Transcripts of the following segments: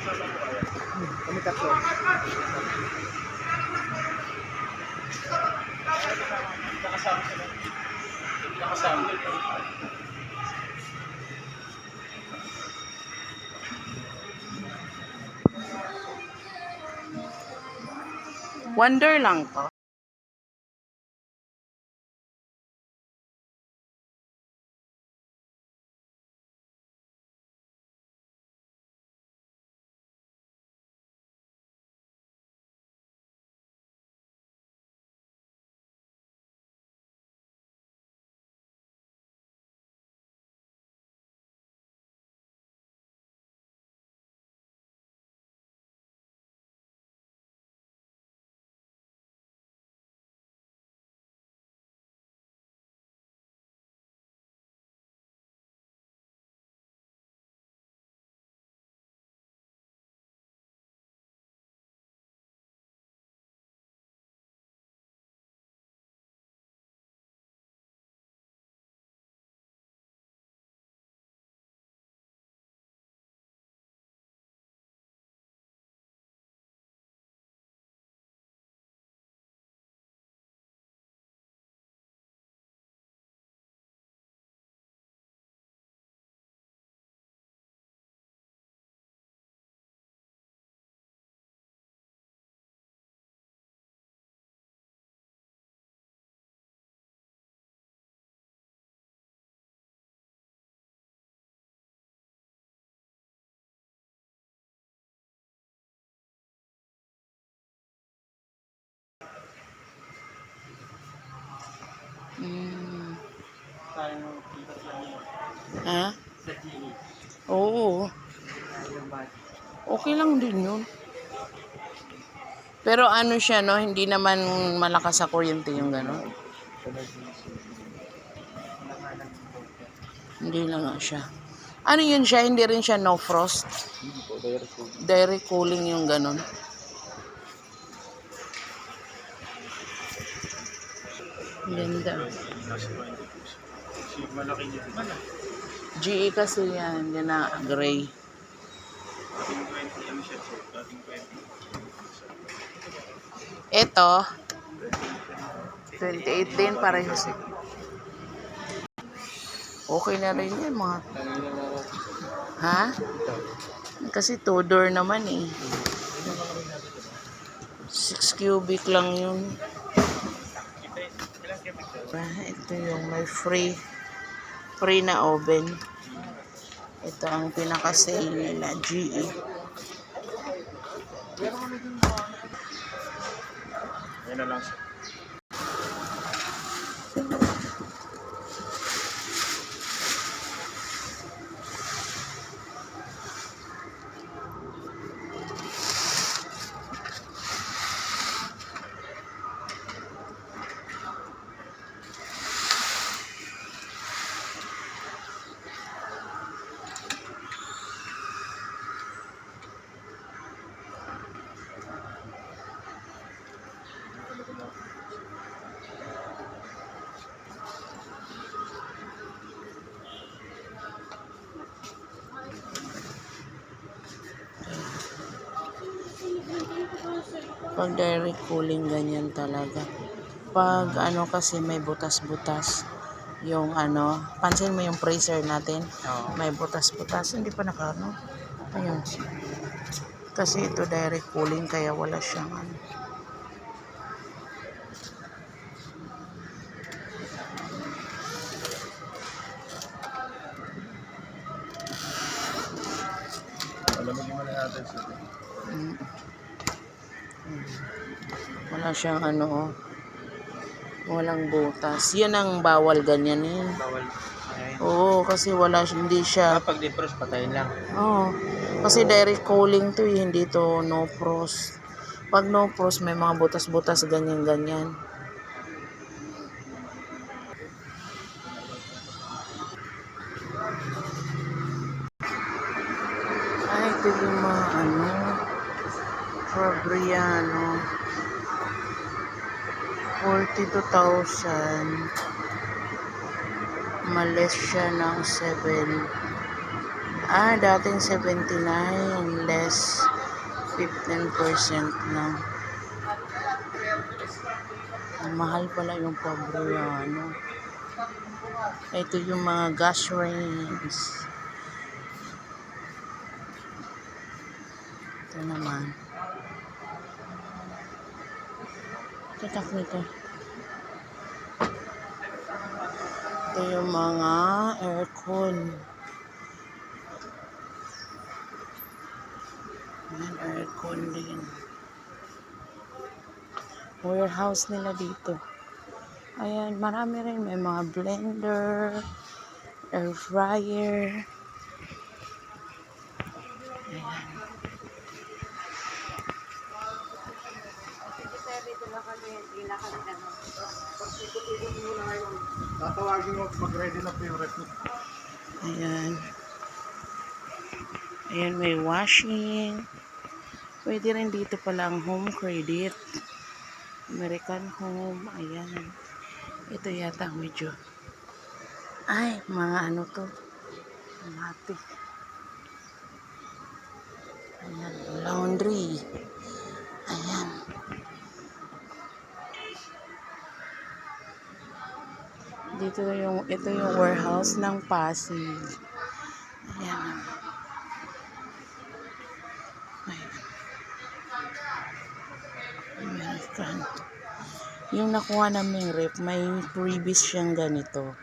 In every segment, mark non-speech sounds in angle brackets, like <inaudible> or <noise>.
Kami tatlo. Wonder lang to. Mm. Tayo kita sa. Ha? Sa. Oo. Okay lang din yun. Pero ano siya, no? Hindi naman malakas sa kuryente yung gano'n. Hindi lang nga siya. Ano yun siya? Hindi rin siya no frost. Hindi po, direct po. Direct cooling yung gano'n. Ganda. GE kasi yan. Yan na, gray. Dating 20 siya, sir. Dating 20. Ito, 28 din, pareho si. Okay na rin yan, mga... Ha? Kasi two door naman eh. 6 cubic lang yun. Ah, Ito yung may free free na oven. Ito ang pinaka-sale nila. GE. Ayun na lang siya. Pag direct cooling, ganyan talaga. Pag ano kasi may butas-butas, yung ano, pansin mo yung freezer natin, Oo. may butas-butas, hindi pa nakano. Ayun. Kasi ito direct cooling, kaya wala siyang ano. Wala siyang ano, oh. walang butas. Yan ang bawal ganyan eh. Bawal. Oo, kasi wala, hindi siya Kapag defrost, patayin lang. Oo. Kasi direct cooling to, eh, hindi to no frost. Pag no frost, may mga butas-butas ganyan-ganyan. Ay, ito yung mga ano, Fabriano. 42,000. Malis siya ng 7 Ah, dating 79, less 15% lang. Ang mahal pala yung Fabriano. Ito yung mga gas rings. Ito naman. Tatak nito. Ito yung mga aircon. Ayan, aircon din. Warehouse nila dito. Ayan, marami rin. May mga blender, air fryer. Ayan. Tatawagin mo mag-ready na po yung ref. Ayan. Ayan, may washing. Pwede rin dito pala ang home credit. American home. Ayan. Ito yata medyo. Ay, mga ano to. Mati. Ayan, laundry. Dito yung, ito yung warehouse ng Pasig. Ayan. Ayan. Yung nakuha naming rep, may previous siyang ganito.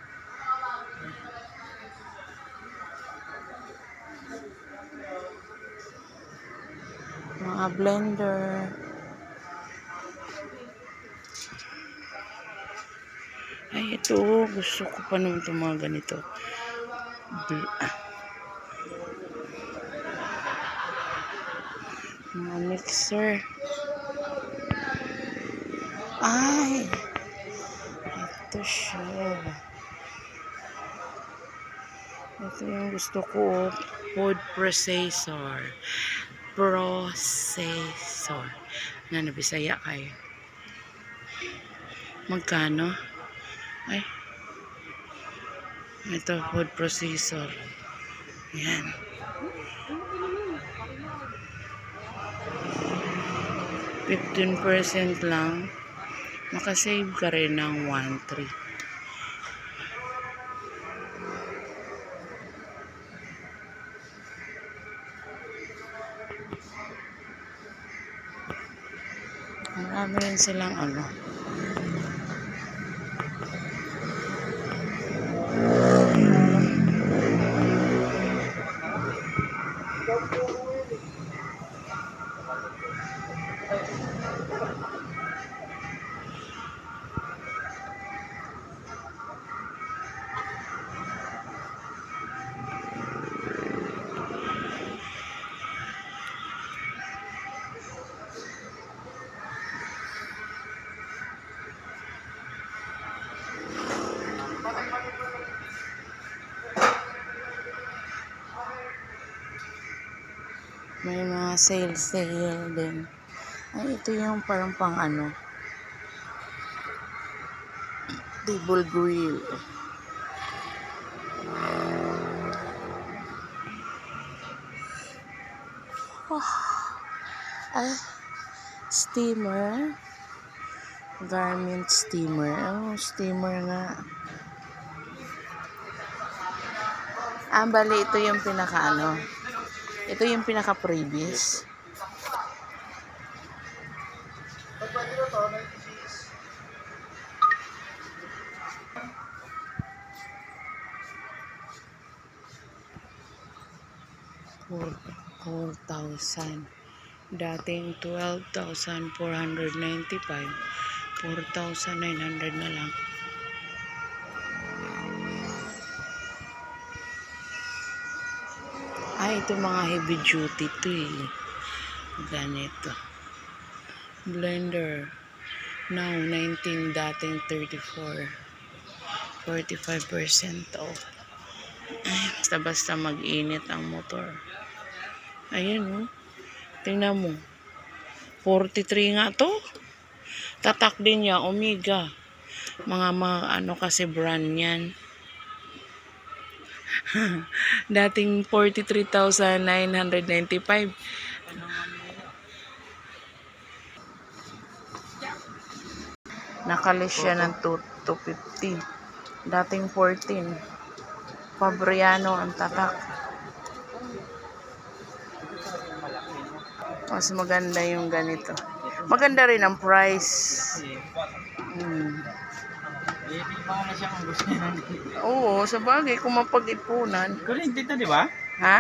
Mga blender. Ay, ito. Gusto ko pa naman itong mga ganito. Ah. Mga mixer. Ay! Ito siya. Ito yung gusto ko. Food processor. Processor. Na nabisaya kayo. Magkano? Ay. Ito, food processor. Yan. Fifteen percent lang. Makasave ka rin ng 1.3. Marami rin silang ano. Mga sale din. Ay, ito yung parang pang ano. Table grill. Oh. Ay, steamer. Garment steamer. Oh, steamer nga. Ah, bali, ito yung pinaka ano. Ito yung pinaka-previous. Four, 4,000. Dating 12,495. 4,900 na lang. Ay, ito mga heavy duty to eh. Ganito. Blender. Now, 19, dating 34. 45% off. Basta-basta mag-init ang motor. Ayan oh. Tingnan mo. 43 nga to. Tatak din niya, Omega. Mga mga ano kasi brand yan. <laughs> Dating 43,995. Nakalis siya ng 2 250. Dating 14. Fabriano ang tatak. Mas maganda yung ganito. Maganda rin ang price. Hmm. Ba na siya kung gusto niya Oo, sa bagay, kung mapag-ipunan. Kulit dito, di ba? Ha?